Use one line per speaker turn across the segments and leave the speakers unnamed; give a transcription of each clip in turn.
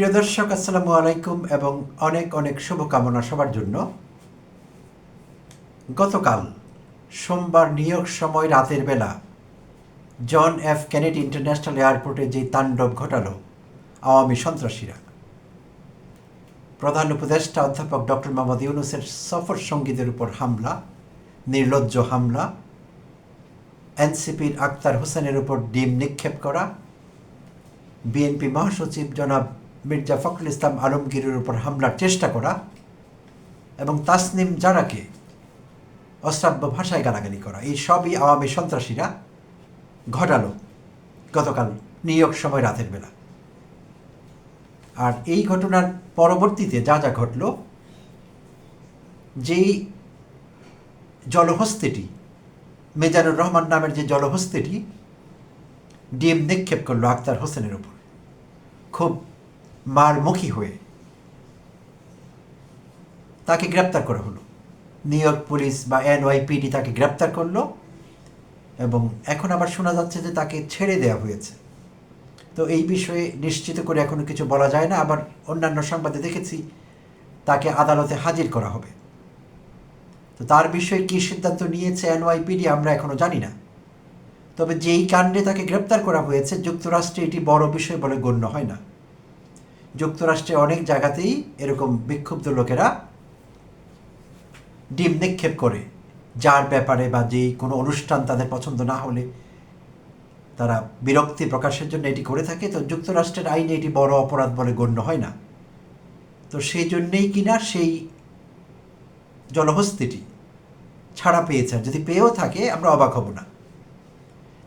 প্রিয় দর্শক, আসসালামু আলাইকুম এবং অনেক অনেক শুভকামনা সবার জন্য। গতকাল সোমবার নিউ ইয়র্ক সময় রাতের বেলা জন এফ কেনেডি ইন্টারন্যাশনাল এয়ারপোর্টে যে তাণ্ডব ঘটালো আওয়ামী সন্ত্রাসীরা। প্রধান উপদেষ্টা অধ্যাপক ডক্টর মোহাম্মদ ইউনুসের সফর সঙ্গীদের উপর হামলা, নির্লজ্জ হামলা, এনসিপির আক্তার হোসেনের উপর ডিম নিক্ষেপ করা, বিএনপি মহাসচিব জনাব মির্জা ফখরুল ইসলাম আলমগীরের উপর হামলার চেষ্টা করা এবং তাসনিম জারাকে অশ্রাব্য ভাষায় গালাগালি করা, এই সবই আওয়ামী সন্ত্রাসীরা ঘটালো গতকাল নিউ ইয়র্ক সময় রাতের বেলা। আর এই ঘটনার পরবর্তীতে যা যা ঘটল, যেই জলহস্তিটি, মেজানুর রহমান নামের যে জলহস্তিটি, ডিএম নিক্ষেপ করল আক্তার হোসেনের উপর। খুব মারমুখী হয়ে তাকে গ্রেপ্তার করা হলো। নিউ ইয়র্ক পুলিশ বা এনওয়াইপিডি তাকে গ্রেপ্তার করল এবং এখন আবার শোনা যাচ্ছে যে তাকে ছেড়ে দেওয়া হয়েছে। তো এই বিষয়ে নিশ্চিত করে এখনও কিছু বলা যায় না। আবার অন্যান্য সংবাদে দেখেছি তাকে আদালতে হাজির করা হবে। তো তার বিষয়ে কী সিদ্ধান্ত নিয়েছে এনওয়াইপিডি আমরা এখনও জানি না। তবে যেই কাণ্ডে তাকে গ্রেপ্তার করা হয়েছে, যুক্তরাষ্ট্রে এটি বড় বিষয় বলে গণ্য হয় না। যুক্তরাষ্ট্রে অনেক জায়গাতেই এরকম বিক্ষুব্ধ লোকেরা ডিম নিক্ষেপ করে। যার ব্যাপারে বা যে কোনো অনুষ্ঠান তাদের পছন্দ না হলে তারা বিরক্তি প্রকাশের জন্য এটি করে থাকে। তো যুক্তরাষ্ট্রের আইনে এটি বড় অপরাধ বলে গণ্য হয় না। তো সেই জন্যেই কিনা সেই জলহস্তিটি ছাড়া পেয়েছে। আর যদি পেয়েও থাকে, আমরা অবাক হব না।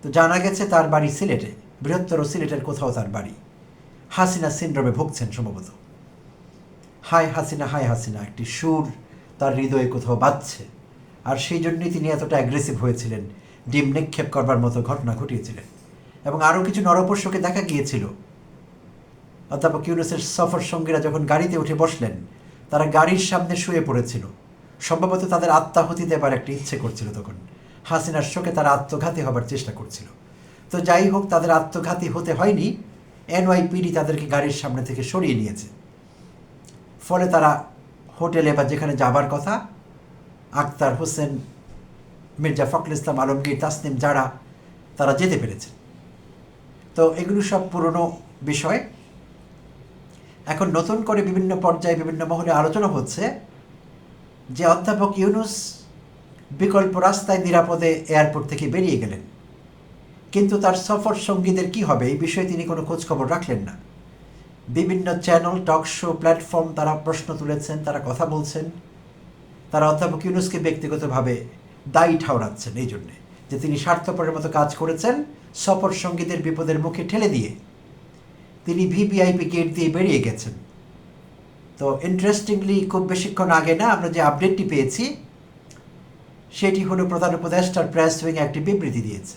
তো জানা গেছে তার বাড়ি সিলেটে, বৃহত্তর সিলেটের কোথাও তার বাড়ি। হাসিনা সিন্ড্রোমে ভুগছেন সম্ভবত। হাই হাসিনা হাই হাসিনা, একটি সুর তার হৃদয়ে কোথাও বাজছে। আর সেই জন্যই তিনি এতটা অ্যাগ্রেসিভ হয়েছিলেন, ডিম নিক্ষেপ করবার মতো ঘটনা ঘটিয়েছিলেন। এবং আরও কিছু নরপস্যকে দেখা গিয়েছিল। অধ্যাপক ইউনুসের সফর সঙ্গীরা যখন গাড়িতে উঠে বসলেন, তারা গাড়ির সামনে শুয়ে পড়েছিল। সম্ভবত তাদের আত্মাহতি দেবার একটা ইচ্ছে করছিল তখন। হাসিনার শোকে তারা আত্মঘাতী হবার চেষ্টা করছিল। তো যাই হোক, তাদের আত্মঘাতী হতে হয়নি। এনওয়াইপিডি তাদেরকে গাড়ির সামনে থেকে সরিয়ে নিয়েছে। ফলে তারা হোটেলে বা যেখানে যাবার কথা আক্তার হোসেন, মির্জা ফখরুল ইসলাম, আলমগীর, তাসনিম যারা, তারা যেতে পেরেছে। তো এগুলো সব পুরনো বিষয়। এখন নতুন করে বিভিন্ন পর্যায়ে বিভিন্ন মহলে আলোচনা হচ্ছে যে অধ্যাপক ইউনুস বিকল্প রাস্তায় নিরাপদে এয়ারপোর্ট থেকে বেরিয়ে গেলেন। কিন্তু তার সফর সঙ্গীদের কি হবে এই বিষয়ে তিনি কোনো খোঁজখবর রাখলেন না। বিভিন্ন চ্যানেল, টক শো প্ল্যাটফর্ম তারা প্রশ্ন তুলেছেন, তারা কথা বলছেন। তারা অধ্যাপক ইউনুসকে ব্যক্তিগতভাবে দায়ী ঠাওরাচ্ছেন এই জন্যে যে তিনি স্বার্থপরের মতো কাজ করেছেন, সফর সঙ্গীদের বিপদের মুখে ঠেলে দিয়ে। তিনি ভিভিআইপি গেট দিয়ে বেরিয়ে গেছেন। তো ইন্টারেস্টিংলি খুব বেশিক্ষণ আগে না আমরা যে আপডেটটি পেয়েছি, সেটি হলো প্রধান উপদেষ্টার প্রেস উইং একটি বিবৃতি দিয়েছে।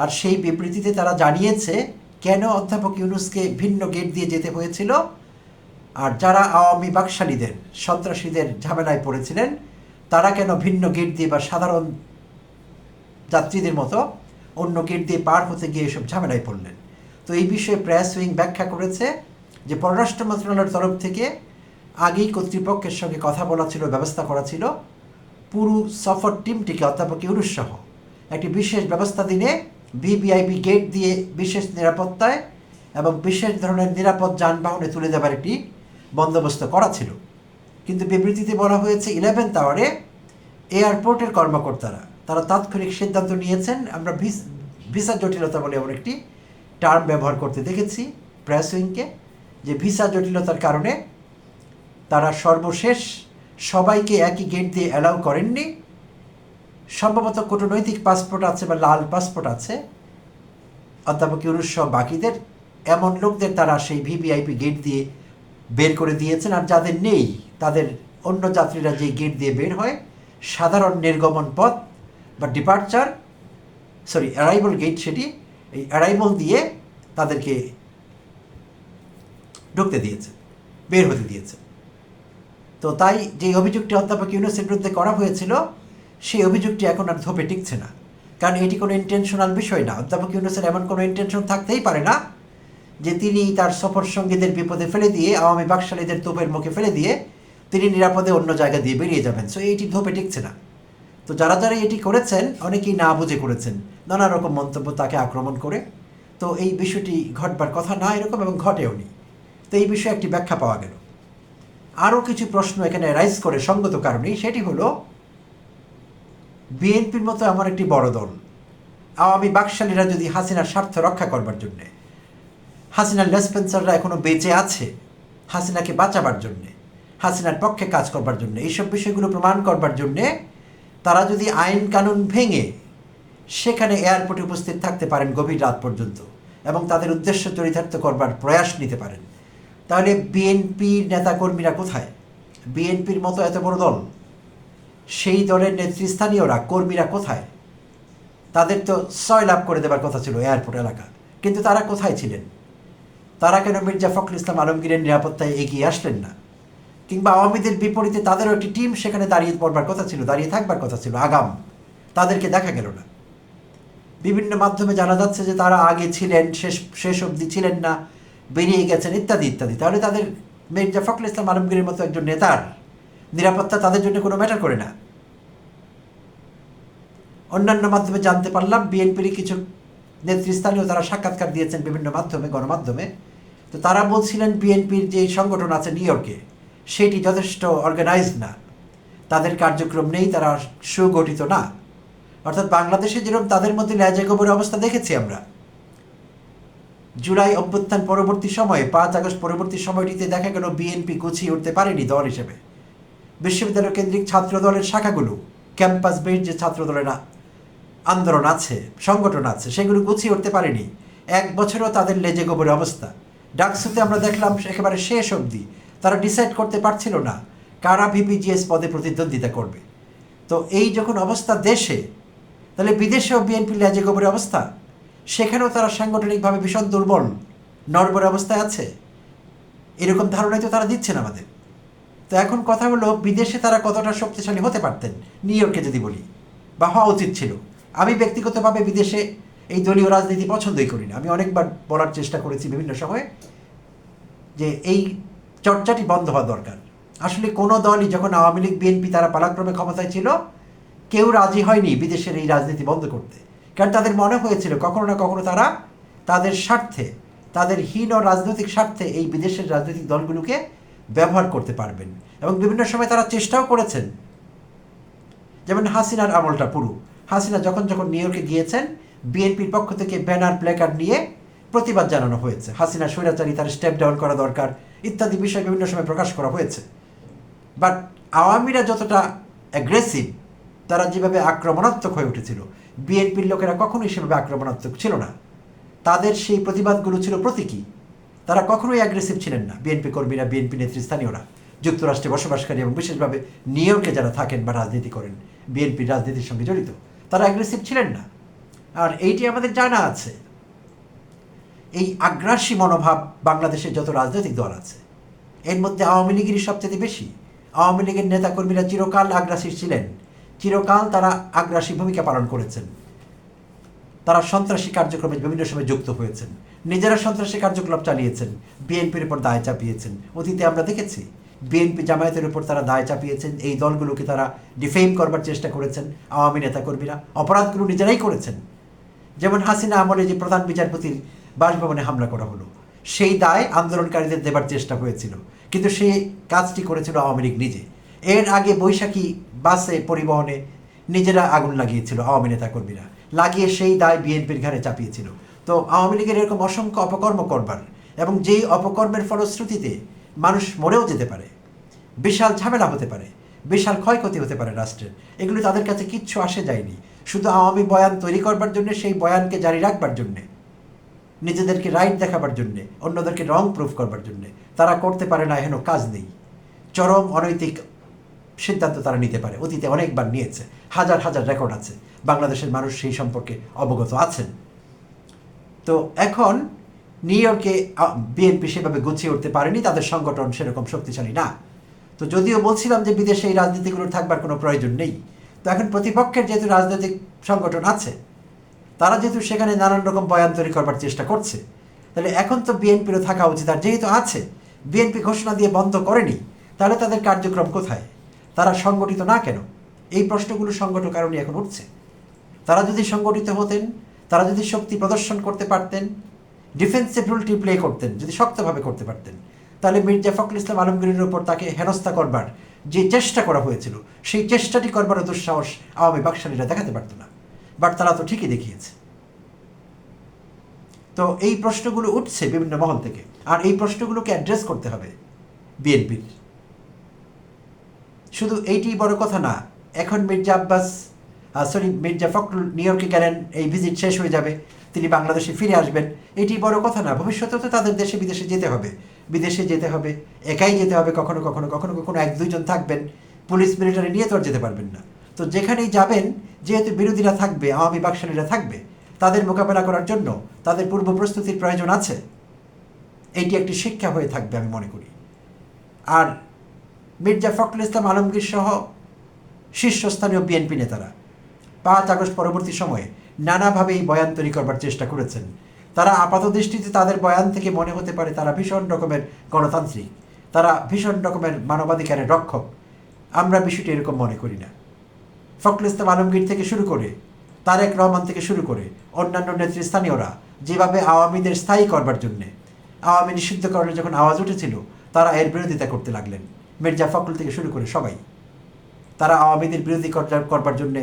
আর সেই বিবৃতিতে তারা জানিয়েছে কেন অধ্যাপক ইউনুসকে ভিন্ন গেট দিয়ে যেতে হয়েছিল আর যারা আওয়ামী বাকশালীদের, সন্ত্রাসীদের ঝামেলায় পড়েছিলেন, তারা কেন ভিন্ন গেট দিয়ে বা সাধারণ যাত্রীদের মতো অন্য গেট দিয়ে পার হতে গিয়ে এসব ঝামেলায় পড়লেন? তো এই বিষয়ে প্রেস উইং ব্যাখ্যা করেছে যে পররাষ্ট্র মন্ত্রণালয়ের তরফ থেকে আগেই কর্তৃপক্ষের সঙ্গে কথা বলা ছিল, ব্যবস্থা করা ছিল। পুরো সফর টিমটিকে অধ্যাপক ইউনুস সহ একটি বিশেষ ব্যবস্থা দিনে ভিভিআইপি গেট দিয়ে বিশেষ নিরাপত্তায় এবং বিশেষ ধরনের নিরাপদ যানবাহনে তুলে দেওয়ার একটি বন্দোবস্ত করা ছিল। কিন্তু বিবৃতিতে বলা হয়েছে ইলেভেন আওয়ারে এয়ারপোর্টের কর্মকর্তারা, তারা তাৎক্ষণিক সিদ্ধান্ত নিয়েছেন, আমরা ভিসা জটিলতা বলে এমন একটি টার্ম ব্যবহার করতে দেখেছি প্রেস উইংকে যে ভিসা জটিলতার কারণে তারা সর্বশেষ সবাইকে একই গেট দিয়ে অ্যালাউ করেননি। সম্ভবত কূটনৈতিক পাসপোর্ট আছে বা লাল পাসপোর্ট আছে। অধ্যাপক ইউনুস সহ বাকিদের, এমন লোকদের তারা সেই ভিভিআইপি গেট দিয়ে বের করে দিয়েছেন। আর যাদের নেই, তাদের অন্য যাত্রীরা যে গেট দিয়ে বের হয়, সাধারণ নির্গমন পথ বা ডিপার্চার সরি অ্যারাইভাল গেট সেটি, এই অ্যারাইভাল দিয়ে তাদেরকে ঢুকতে দিয়েছে, বের হতে দিয়েছে। তো তাই যে অভিযোগটি অধ্যাপক ইউনুসের বিরুদ্ধে করা হয়েছিল সেই অভিযোগটি এখন আর ধোপে টিকছে না। কারণ এটি কোনো ইন্টেনশনাল বিষয় না। অধ্যাপক ইউনুসের এমন কোনো ইন্টেনশন থাকতেই পারে না যে তিনি তার সফর সঙ্গীদের বিপদে ফেলে দিয়ে, আওয়ামী বাকশালীদের তোপের মুখে ফেলে দিয়ে তিনি নিরাপদে অন্য জায়গা দিয়ে বেরিয়ে যাবেন। সো এইটি ধোপে টিকছে না। তো যারা যারা এটি করেছেন, অনেকেই না বুঝে করেছেন। নানা রকম মন্তব্য তাকে আক্রমণ করে। তো এই বিষয়টি ঘটবার কথা না, এরকম এবং ঘটেও নি। তো এই বিষয়ে একটি ব্যাখ্যা পাওয়া গেল। আরও কিছু প্রশ্ন এখানে রাইজ করে সঙ্গত কারণেই। সেটি হলো বিএনপির মতো এমন একটি বড় দল। আওয়ামী বাকশালীরা যদি হাসিনার স্বার্থ রক্ষা করবার জন্যে, হাসিনার লেসপেন্সাররা এখনও বেঁচে আছে, হাসিনাকে বাঁচাবার জন্যে, হাসিনার পক্ষে কাজ করবার জন্য, এইসব বিষয়গুলো প্রমাণ করবার জন্যে, তারা যদি আইন কানুন ভেঙে সেখানে এয়ারপোর্টে উপস্থিত থাকতে পারেন গভীর রাত পর্যন্ত এবং তাদের উদ্দেশ্য চরিতার্থ করবার প্রয়াস নিতে পারেন, তাহলে বিএনপির নেতাকর্মীরা কোথায়? বিএনপির মতো এত বড় দল সেই দলের নেতৃস্থানীয়রা, কর্মীরা কোথায়? তাদের তো ছয় লাভ করে দেবার কথা ছিল এয়ারপোর্ট এলাকা। কিন্তু তারা কোথায় ছিলেন? তারা কেন মির্জা ফখরুল ইসলাম আলমগীরের নিরাপত্তায় এগিয়ে আসলেন না? কিংবা আওয়ামীদের বিপরীতে তাদেরও একটি টিম সেখানে দাঁড়িয়ে পড়বার কথা ছিল, দাঁড়িয়ে থাকবার কথা ছিল, আগাম। তাদেরকে দেখা গেল না। বিভিন্ন মাধ্যমে জানা যাচ্ছে যে তারা আগে ছিলেন, শেষ শেষ অবধি ছিলেন না, বেরিয়ে গেছেন ইত্যাদি ইত্যাদি। তাহলে তাদের মির্জা ফখরুল ইসলাম আলমগীরের মতো একজন নেতার নিরাপত্তা তাদের জন্য কোনো ম্যাটার করে না। অন্যান্য মাধ্যমে জানতে পারলাম বিএনপির কিছু নেতৃস্থানীয় তারা সাক্ষাৎকার দিয়েছেন বিভিন্ন মাধ্যমে, গণমাধ্যমে। তো তারা বলছিলেন বিএনপির যে সংগঠন আছে নিউ ইয়র্কে সেটি যথেষ্ট অর্গানাইজড না। তাদের কার্যক্রম নেই, তারা সুগঠিত না। অর্থাৎ বাংলাদেশে যেরকম তাদের মধ্যে ল্যাজে গোবরের অবস্থা দেখেছি আমরা। জুলাই অভ্যুত্থান পরবর্তী সময়ে, পাঁচ আগস্ট পরবর্তী সময়টিতে দেখা গেল বিএনপি গুছিয়ে উঠতে পারেনি দল হিসেবে। বিশ্ববিদ্যালয় কেন্দ্রিক ছাত্র দলের শাখাগুলো, ক্যাম্পাস বেড যে ছাত্র দলের আন্দোলন আছে, সংগঠন আছে, সেগুলো গুছিয়ে উঠতে পারেনি। এক বছরও তাদের লেজে গোবরের অবস্থা। ডাকসুতে আমরা দেখলাম একেবারে শেষ অবধি তারা ডিসাইড করতে পারছিল না কারা ভিপিজিএস পদে প্রতিদ্বন্দ্বিতা করবে। তো এই যখন অবস্থা দেশে, তাহলে বিদেশেও বিএনপি লেজে গোবরের অবস্থা? সেখানেও তারা সাংগঠনিকভাবে ভীষণ দুর্বল, নড়বড়ে অবস্থায় আছে? এরকম ধারণাই তো তারা দিচ্ছেন আমাদের। তো এখন কথা হলো, বিদেশে তারা কতটা শক্তিশালী হতে পারতেন? নিউ ইয়র্কে যদি বলি। বা হওয়া উচিত ছিল। আমি ব্যক্তিগতভাবে বিদেশে এই দলীয় রাজনীতি পছন্দই করি না। আমি অনেকবার বলার চেষ্টা করেছি বিভিন্ন সময়ে যে এই চর্চাটি বন্ধ হওয়া দরকার। আসলে কোনো দলই যখন আওয়ামী লীগ, বিএনপি তারা পালাক্রমে ক্ষমতায় ছিল, কেউ রাজি হয়নি বিদেশের এই রাজনীতি বন্ধ করতে। কারণ তাদের মনে হয়েছিল কখনো না কখনো তারা তাদের স্বার্থে, তাদের হীন রাজনৈতিক স্বার্থে এই বিদেশের রাজনৈতিক দলগুলোকে ব্যবহার করতে পারবেন। এবং বিভিন্ন সময় তারা চেষ্টাও করেছেন। যেমন হাসিনার আমলটা পুরো। হাসিনা যখন যখন নিউ ইয়র্কে গিয়েছেন, বিএনপির পক্ষ থেকে ব্যানার প্লেকার্ড নিয়ে প্রতিবাদ জানানো হয়েছে। হাসিনা স্বৈরাচারী, তার স্টেপ ডাউন করা দরকার ইত্যাদি বিষয় বিভিন্ন সময় প্রকাশ করা হয়েছে। বাট আওয়ামীরা যতটা অ্যাগ্রেসিভ তারা যেভাবে আক্রমণাত্মক হয়ে উঠেছিল, বিএনপির লোকেরা কখনোই সেভাবে আক্রমণাত্মক ছিল না। তাদের সেই প্রতিবাদগুলো ছিল প্রতীকী। তারা কখনোই অ্যাগ্রেসিভ ছিলেন না। বিএনপি কর্মীরা বিএনপি নেতৃস্থানীয়রা যুক্তরাষ্ট্রে বসবাসকারী এবং বিশেষভাবে নিউ ইয়র্কে যারা থাকেন বা রাজনীতি করেন বিএনপি রাজনীতির সঙ্গে জড়িত, তারা অ্যাগ্রেসিভ ছিলেন না। আর এইটি আমাদের জানা আছে। এই আগ্রাসী মনোভাব বাংলাদেশের যত রাজনৈতিক দল আছে, এর মধ্যে আওয়ামী লীগেরই সবচেয়ে বেশি। আওয়ামী লীগের নেতাকর্মীরা চিরকাল আগ্রাসী ছিলেন। চিরকাল তারা আগ্রাসী ভূমিকা পালন করেছেন। তারা সন্ত্রাসী কার্যক্রমে বিভিন্ন সময় যুক্ত হয়েছেন। নিজেরা সন্ত্রাসী কার্যকলাপ চালিয়েছেন, বিএনপির উপর দায় চাপিয়েছেন। অতীতে আমরা দেখেছি, বিএনপি জামায়াতের উপর তারা দায় চাপিয়েছেন, এই দলগুলোকে তারা ডিফেম করবার চেষ্টা করেছেন, আওয়ামী নেতাকর্মীরা, অপরাধগুলো নিজেরাই করেছেন। যেমন হাসিনা আমলে যে প্রধান বিচারপতির বাসভবনে হামলা করা হলো, সেই দায় আন্দোলনকারীদের দেবার চেষ্টা হয়েছিল, কিন্তু সেই কাজটি করেছিল আওয়ামী লীগ নিজে। এর আগে বৈশাখী বাসে পরিবহনে নিজেরা আগুন লাগিয়েছিল আওয়ামী নেতাকর্মীরা, লাগিয়ে সেই দায় বিএনপির ঘাড়ে চাপিয়েছিল। তো আওয়ামী লীগের এরকম অসংখ্য অপকর্ম করবার এবং যেই অপকর্মের ফলশ্রুতিতে মানুষ মরেও যেতে পারে, বিশাল ঝামেলা হতে পারে, বিশাল ক্ষয়ক্ষতি হতে পারে রাষ্ট্রের, এগুলো তাদের কাছে কিচ্ছু আসে যায়নি। শুধু আওয়ামী বয়ান তৈরি করবার জন্য, সেই বয়ানকে জারি রাখবার জন্যে, নিজেদেরকে রাইট দেখাবার জন্যে, অন্যদেরকে রং প্রুফ করবার জন্যে, তারা করতে পারে না এহেন কাজ নেই। চরম অনৈতিক সিদ্ধান্ত তারা নিতে পারে। অতীতে অনেকবার নিয়েছে, হাজার হাজার রেকর্ড আছে। বাংলাদেশের মানুষ সেই সম্পর্কে অবগত আছেন। তো এখন নিউ ইয়র্কে বিএনপি সেভাবে গুছিয়ে উঠতে পারেনি, তাদের সংগঠন সেরকম শক্তিশালী না। তো যদিও বলছিলাম যে বিদেশে এই রাজনীতিগুলোর থাকবার কোনো প্রয়োজন নেই, তো এখন প্রতিপক্ষের যেহেতু রাজনৈতিক সংগঠন আছে, তারা যেহেতু সেখানে নানান রকম বয়ান তৈরি করবার চেষ্টা করছে, তাহলে এখন তো বিএনপিরও থাকা উচিত। আর যেহেতু আছে বিএনপি ঘোষণা দিয়ে বন্ধ করেনি, তাহলে তাদের কার্যক্রম কোথায়? তারা সংগঠিত না কেন? এই প্রশ্নগুলো সংগঠন কারণে এখন উঠছে। তারা যদি সংগঠিত হতেন তারা যদি শক্তি প্রদর্শন করতে পারতেন ডিফেন্সিভ রুলটি প্লে করতেন, যদি শক্তভাবে করতে পারতেন, তাহলে মির্জা ফখরুল ইসলাম আলমগীরের উপর তাকে হেনস্থা করবার যে চেষ্টা করা হয়েছিল, সেই চেষ্টাটি করবারও দুঃসাহস আওয়ামী বাকশালীরা দেখাতে পারত না। বাট তারা তো ঠিকই দেখিয়েছে। তো এই প্রশ্নগুলো উঠছে বিভিন্ন মহল থেকে, আর এই প্রশ্নগুলোকে অ্যাড্রেস করতে হবে বিএনপির। শুধু এইটি বড় কথা না, এখন মির্জা আব্বাস সরি, মির্জা ফখরুল নিউ ইয়র্কে গেলেন, এই ভিজিট শেষ হয়ে যাবে, তিনি বাংলাদেশে ফিরে আসবেন। এটি বড় কথা না ভবিষ্যতেও তো তাদের দেশে বিদেশে যেতে হবে। বিদেশে যেতে হবে, একাই যেতে হবে, কখনো কখনো কখনো কখনো এক, দুইজন থাকবেন। পুলিশ, মিলিটারি নিয়ে তো আর যেতে পারবেন না। তো যেখানেই যাবেন, যেহেতু বিরোধীরা থাকবে, আওয়ামী বাকশালীরা থাকবে, তাদের মোকাবেলা করার জন্য তাদের পূর্ব প্রস্তুতির প্রয়োজন আছে। এইটি একটি শিক্ষা হয়ে থাকবে, আমি মনে করি। আর মির্জা ফখরুল ইসলাম আলমগীর সহ শীর্ষস্থানীয় বিএনপি নেতারা পাঁচ আগস্ট পরবর্তী সময়ে নানাভাবে এই বয়ান তৈরি করবার চেষ্টা করেছেন। তারা আপাত দৃষ্টিতে তাদের বয়ান থেকে মনে হতে পারে তারা ভীষণ রকমের গণতান্ত্রিক, তারা ভীষণ রকমের মানবাধিকারের রক্ষক। আমরা বিষয়টি এরকম মনে করি না। ফখরুল ইসলাম আলমগীর থেকে শুরু করে তারেক রহমান থেকে শুরু করে অন্যান্য নেতৃস্থানীয়রা যেভাবে আওয়ামীদের স্থায়ী করবার জন্যে, আওয়ামী নিষিদ্ধকরণে যখন আওয়াজ উঠেছিল, তারা এর বিরোধিতা করতে লাগলেন। মির্জা ফখরুল থেকে শুরু করে সবাই। তারা আওয়ামীদের বিরোধী করবার জন্য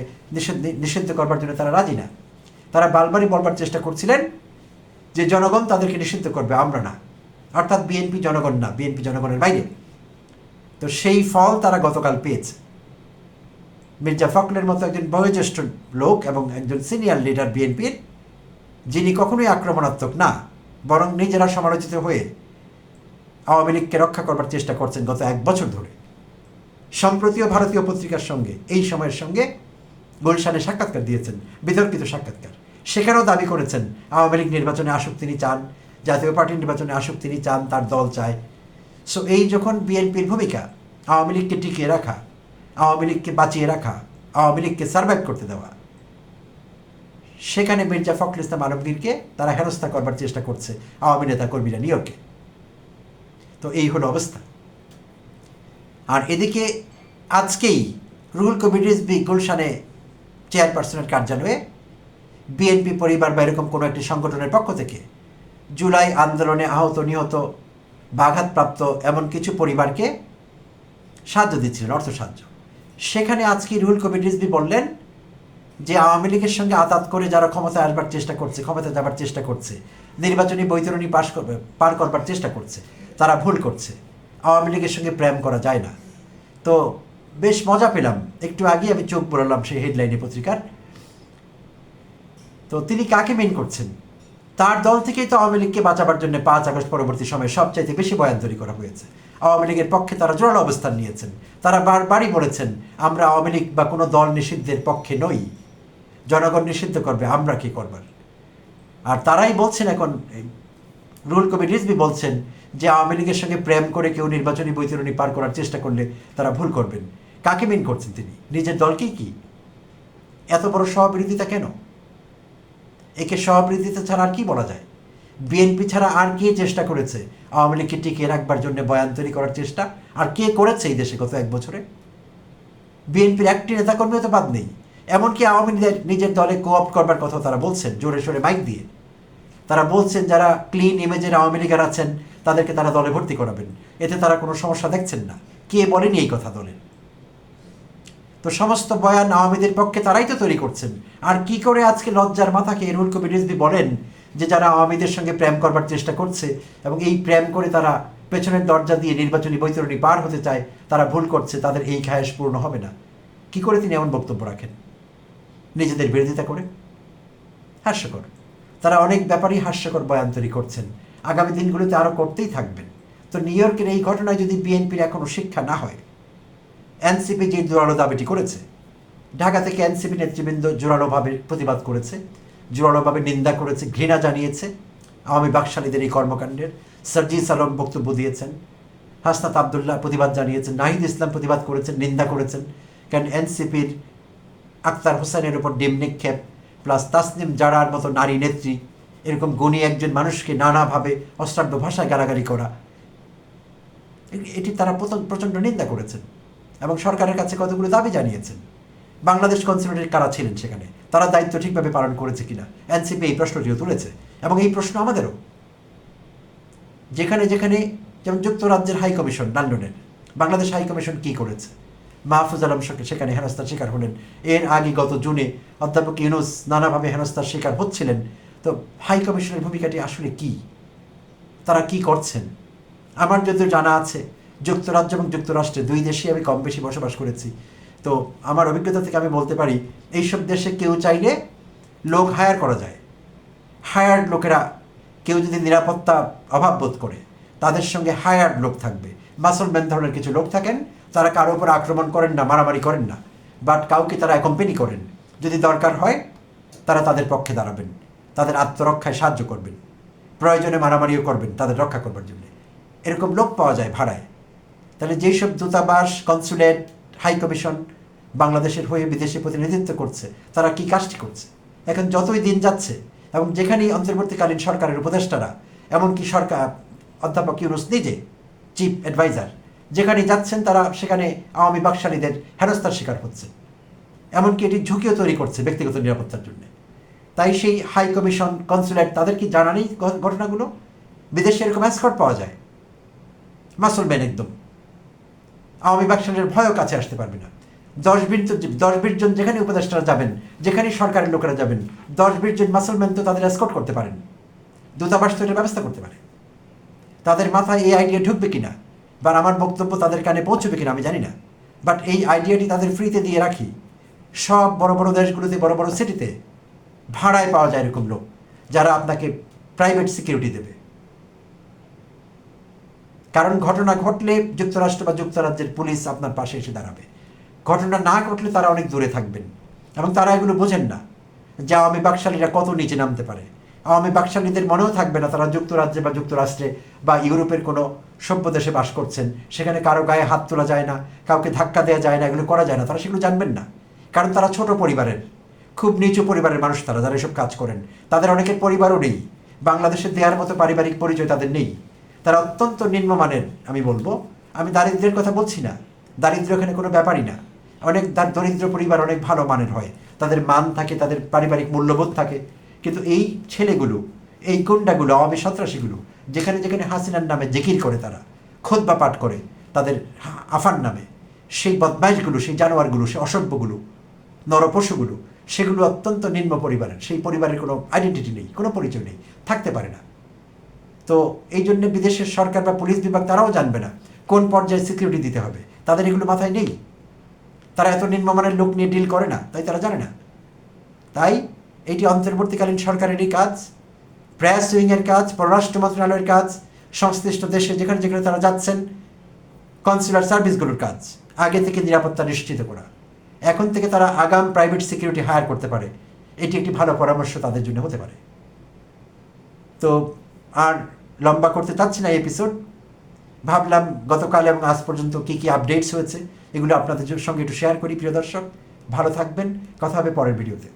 নিষিদ্ধ করবার জন্য তারা রাজি না। তারা বারবারই বলবার চেষ্টা করছিলেন যে জনগণ তাদেরকে নিষিদ্ধ করবে, আমরা না। অর্থাৎ বিএনপি জনগণ না বিএনপি জনগণের বাইরে। তো সেই ফল তারা গতকাল পেয়েছে। মির্জা ফখরুলের মতো একজন বয়োজ্যেষ্ঠ লোক এবং একজন সিনিয়র লিডার বিএনপির যিনি কখনোই আক্রমণাত্মক না, বরং নিজেরা সমালোচিত হয়ে আওয়ামী লীগকে রক্ষা করবার চেষ্টা করছেন গত এক বছর ধরে। সম্প্রতিও ভারতীয় পত্রিকার সঙ্গে, এই সময়ের সঙ্গে গুলশানে সাক্ষাৎকার দিয়েছেন, বিতর্কিত সাক্ষাৎকার। সেখানেও দাবি করেছেন, আওয়ামী লীগ নির্বাচনে আসুক তিনি চান, জাতীয় পার্টি নির্বাচনে আসুক তিনি চান, তার দল চায়। সো এই যখন বিএনপির ভূমিকা, আওয়ামী লীগকে টিকিয়ে রাখা, আওয়ামী লীগকে বাঁচিয়ে রাখা, আওয়ামী লীগকে সার্ভাইভ করতে দেওয়া, সেখানে মির্জা ফখরুল ইসলাম আলমগীরকে তারা হেনস্থা করবার চেষ্টা করছে, আওয়ামী নেতা কর্মীরা ইয়র্কে তো এই হলো অবস্থা। আর এদিকে আজকেই রুহুল কবির রিজবি গুলশানে চেয়ারপারসনের কার্যালয়ে বিএনপি পরিবার বা এরকম কোনো একটি সংগঠনের পক্ষ থেকে জুলাই আন্দোলনে আহত, নিহত, বাঘাতপ্রাপ্ত এমন কিছু পরিবারকে সাহায্য দিচ্ছিলেন, অর্থ সাহায্য। সেখানে আজকে রুহুল কবির রিজবি বললেন যে, আওয়ামী লীগের সঙ্গে আতাত করে যারা ক্ষমতায় আসবার চেষ্টা করছে, ক্ষমতায় যাবার চেষ্টা করছে, নির্বাচনী বৈতরণী পাশ করবে, পার করবার চেষ্টা করছে, তারা ভুল করছে। আওয়ামী লীগের সঙ্গে প্রেম করা যায় না। তো বেশ মজা পেলাম। একটু আগে আমি চোখ বললাম সেই হেডলাইনে পত্রিকার। তো তিনি কাকে মেন করছেন? তার দল থেকেই তো আওয়ামী লীগকে বাঁচাবার জন্য পাঁচ আগস্ট পরবর্তী সময়ে সবচাইতে বেশি বয়ান তৈরি করা হয়েছে। আওয়ামী লীগের পক্ষে তারা জোরালো অবস্থান নিয়েছেন। তারা বারবারই বলেছেন, আমরা আওয়ামী লীগ বা কোনো দল নিষিদ্ধের পক্ষে নই। জনগণ নিষিদ্ধ করবে, আমরা কি করবার? আর তারাই বলছেন এখন, এই রুহুল কবির রিজবি বলছেন যে আওয়ামী লীগের সঙ্গে প্রেম করে কেউ নির্বাচনী বৈতরণী পার করার চেষ্টা করলে তারা ভুল করবেন। কাকে মিন করছেন তিনি? নিজের দলকেই কি? এত বড় সহবিরোধিতা কেন? একে সহবিরোধিতা ছাড়া আর কি বলা যায়? বিএনপি ছাড়া আর কে চেষ্টা করেছে আওয়ামী লীগকে টিকিয়ে রাখবার জন্য বয়ান তৈরি করার চেষ্টা? আর কে করেছে এই দেশে গত এক বছরে? বিএনপির একটি নেতাকর্মীও তো বাদ নেই। এমনকি আওয়ামী লীগের নিজের দলে কোঅপ করবার কথা তারা বলছেন, জোরে সোরে মাইক দিয়ে। তারা বলছেন, যারা ক্লিন ইমেজের আওয়ামী লীগের আছেন তাদেরকে তারা দলে ভর্তি করাবেন। এতে তারা কোনো সমস্যা দেখছেন না। কে বলেনি এই কথা দলের তো সমস্ত বয়ান আওয়ামীদের পক্ষে তারাই তো তৈরি করছেন। আর কি করে আজকে লজ্জার মাথাকে রুল কবির রিজভি বলেন যে যারা আওয়ামীদের সঙ্গে প্রেম করবার চেষ্টা করছে এবং এই প্রেম করে তারা পেছনের দরজা দিয়ে নির্বাচনী বৈতরণী পার হতে চায়, তারা ভুল করছে, তাদের এই খায়েশ পূর্ণ হবে না। কি করে তিনি এমন বক্তব্য রাখেন? নিজেদের বিরোধিতা করে? হাস্যকর। তারা অনেক ব্যাপারেই হাস্যকর বয়ান তৈরি করছেন। আগামী দিনগুলোতে আরও করতেই থাকবেন তো নিউ ইয়র্কের এই ঘটনায় যদি বিএনপির এখনও শিক্ষা না হয়, এনসিপি যে জোরালো দাবিটি করেছে, ঢাকা থেকে এনসিপি নেতৃবৃন্দ জোরালোভাবে প্রতিবাদ করেছে, জোরালোভাবে নিন্দা করেছে, ঘৃণা জানিয়েছে আওয়ামী বাকশালীদের এই কর্মকাণ্ডের। সার্জিস আলম বক্তব্য দিয়েছেন, হাসনাত আবদুল্লাহ প্রতিবাদ জানিয়েছেন, নাহিদ ইসলাম প্রতিবাদ করেছেন, নিন্দা করেছেন, কারণ এনসিপির আক্তার হোসেনের উপর ডিম নিক্ষেপ, প্লাস তাসনিম জারার মতো নারী নেত্রী এরকম গুণী একজন মানুষকে নানাভাবে অশ্রাব্য ভাষায় গালাগালি করা। এটি তারা প্রচণ্ড- প্রচণ্ড নিন্দা করেছেন এবং সরকারের কাছে কতগুলো দাবি জানিয়েছেন। বাংলাদেশ কনসুলেটের কারা ছিলেন সেখানে? তারা দায়িত্ব ঠিকভাবে পালন করেছে কিনা? এনসিপি এই প্রশ্নটিও তুলেছে এবং এই প্রশ্ন আমাদেরও। যেখানে যেখানে যেমন যুক্তরাজ্যের হাই কমিশন লন্ডনের, বাংলাদেশ হাই কমিশন কী করেছে? মাহফুজ আলম সেখানে হেনস্থার শিকার হলেন। এর আগে গত জুনে অধ্যাপক ইউনুস নানাভাবে হেনস্থার শিকার হচ্ছিলেন। তো হাই কমিশনের ভূমিকাটি আসলে কি? তারা কি করছেন? আমার যদিও জানা আছে, যুক্তরাজ্য এবং যুক্তরাষ্ট্রে দুই দেশে আমি কম বেশি বসবাস করেছি। তো আমার অভিজ্ঞতা থেকে আমি বলতে পারি, এইসব দেশে কেউ চাইলে লোক হায়ার করা যায়। হায়ার্ড লোকেরা কেউ যদি নিরাপত্তা অভাব বোধ করে, তাদের সঙ্গে হায়ার্ড লোক থাকবে। মাসলম্যান ধরনের কিছু লোক থাকেন, তারা কারও উপর আক্রমণ করেন না, মারামারি করেন না। বাট কাউকে তারা অ্যাকম্পেনি করেন। যদি দরকার হয়, তারা তাদের পক্ষে দাঁড়াবেন। তাদের আত্মরক্ষায় সাহায্য করবেন। প্রয়োজনে মারামারিও করবেন, তাদের রক্ষা করবার জন্য। এরকম লোক পাওয়া যায় ভাড়ায়। তাহলে যেসব দূতাবাস, কনসুলেট, হাই কমিশন বাংলাদেশের হয়ে বিদেশে প্রতিনিধিত্ব করছে, তারা কি কাজটি করছে? এখন যতই দিন যাচ্ছে এবং যেখানেই অন্তর্বর্তীকালীন সরকারের উপদেষ্টারা, এমনকি সরকার, অধ্যাপক ইউনুস নিজে, চিফ অ্যাডভাইজার যেখানে যাচ্ছেন তারা সেখানে আওয়ামী বাকশালীদের হেনস্থার শিকার হচ্ছে। এমনকি এটি ঝুঁকিও তৈরি করছে ব্যক্তিগত নিরাপত্তার জন্য। তাই সেই হাই কমিশন কনসুলেট তাদের কি জানা নেই ঘটনাগুলো। বিদেশে এরকম অ্যাসকট পাওয়া যায়। মাসুলম্যান একদম। আওয়ামী বাকশালের ভয়ও কাছে আসতে পারবে না। দশ বিশ দশ বিশ জন যেখানে উপদেষ্টারা যাবেন, যেখানে সরকারের লোকেরা যাবেন, দশ বিশ জন মাসলম্যান তো তাদের এসকট করতে পারেন। দূতাবাস তো ব্যবস্থা করতে পারে। তাদের মাথায় এই আইডিয়া ঢুকবে কিনা? বা আমার বক্তব্য তাদের কানে পৌঁছবে কিনা আমি জানি না। বাট এই আইডিয়াটি তাদের ফ্রিতে দিয়ে রাখি। সব বড় বড় দেশগুলোতে, বড় বড় সিটিতে ভাড়ায় পাওয়া যায় এরকম লোক, যারা আপনাকে প্রাইভেট সিকিউরিটি দেবে। কারণ ঘটনা ঘটলে যুক্তরাষ্ট্র বা যুক্তরাজ্যের পুলিশ আপনার পাশে এসে দাঁড়াবে। ঘটনা না ঘটলে তারা অনেক দূরে থাকবেন এবং তারা এগুলো বোঝেন না যে আওয়ামী বাকশালীরা কত নিচে নামতে পারে। আওয়ামী বাকশালীদের মনেও থাকবে না তারা যুক্তরাজ্যে বা যুক্তরাষ্ট্রে বা ইউরোপের কোনো সভ্য দেশে বাস করছেন, সেখানে কারও গায়ে হাত তোলা যায় না, কাউকে ধাক্কা দেওয়া যায় না, এগুলো করা যায় না, তারা সেগুলো জানবেন না। কারণ তারা ছোট পরিবারের। খুব নিচু পরিবারের মানুষ তারা, যারা এসব কাজ করেন। তাদের অনেকের পরিবারও নেই। বাংলাদেশের দেওয়ার মতো পারিবারিক পরিচয় তাদের নেই। তারা অত্যন্ত নিম্নমানের, আমি বলব। আমি দারিদ্র্যের কথা বলছি না। দারিদ্র্য এখানে কোনো ব্যাপারই না। অনেক দার- দরিদ্র পরিবার অনেক ভালো মানের হয়। তাদের মান থাকে, তাদের পারিবারিক মূল্যবোধ থাকে। কিন্তু এই ছেলেগুলো, এই গুন্ডাগুলো, আওয়ামী সন্ত্রাসীগুলো, যেখানে যেখানে হাসিনার নামে জিকির করে তারা খোদ বা পাঠ করে তাদের আফার নামে, সেই বদমাইশগুলো, সেই জানোয়ারগুলো, সেই অসভ্যগুলো, নরপশুগুলো সেগুলো অত্যন্ত নিম্ন পরিবারের। সেই পরিবারের কোনো আইডেন্টিটি নেই, কোনো পরিচয় নেই, থাকতে পারে না। তো এই জন্য বিদেশের সরকার বা পুলিশ বিভাগ তারাও জানবে না কোন পর্যায়ে সিকিউরিটি দিতে হবে। তাদের এগুলো মাথায় নেই। তারা এত নিম্নমানের লোক নিয়ে ডিল করে না, তাই তারা জানে না। তাই এটি অন্তর্বর্তীকালীন সরকারেরই কাজ প্রেস উইংয়ের কাজ, পররাষ্ট্র মন্ত্রণালয়ের কাজ, সংশ্লিষ্ট দেশে যেখানে যেখানে তারা যাচ্ছেন কনসুলার সার্ভিসগুলোর কাজ, আগে থেকে নিরাপত্তা নিশ্চিত করা। এখন থেকে তারা আগাম প্রাইভেট সিকিউরিটি হায়ার করতে পারে। এটি একটি ভালো পরামর্শ তাদের জন্য হতে পারে। তো আর লম্বা করতে চাচ্ছি না এপিসোড ভাবলাম গতকাল এবং আজ পর্যন্ত কী কী আপডেটস হয়েছে, এগুলো আপনাদের সঙ্গে একটু শেয়ার করি, প্রিয় দর্শক। ভালো থাকবেন। কথা হবে পরের ভিডিওতে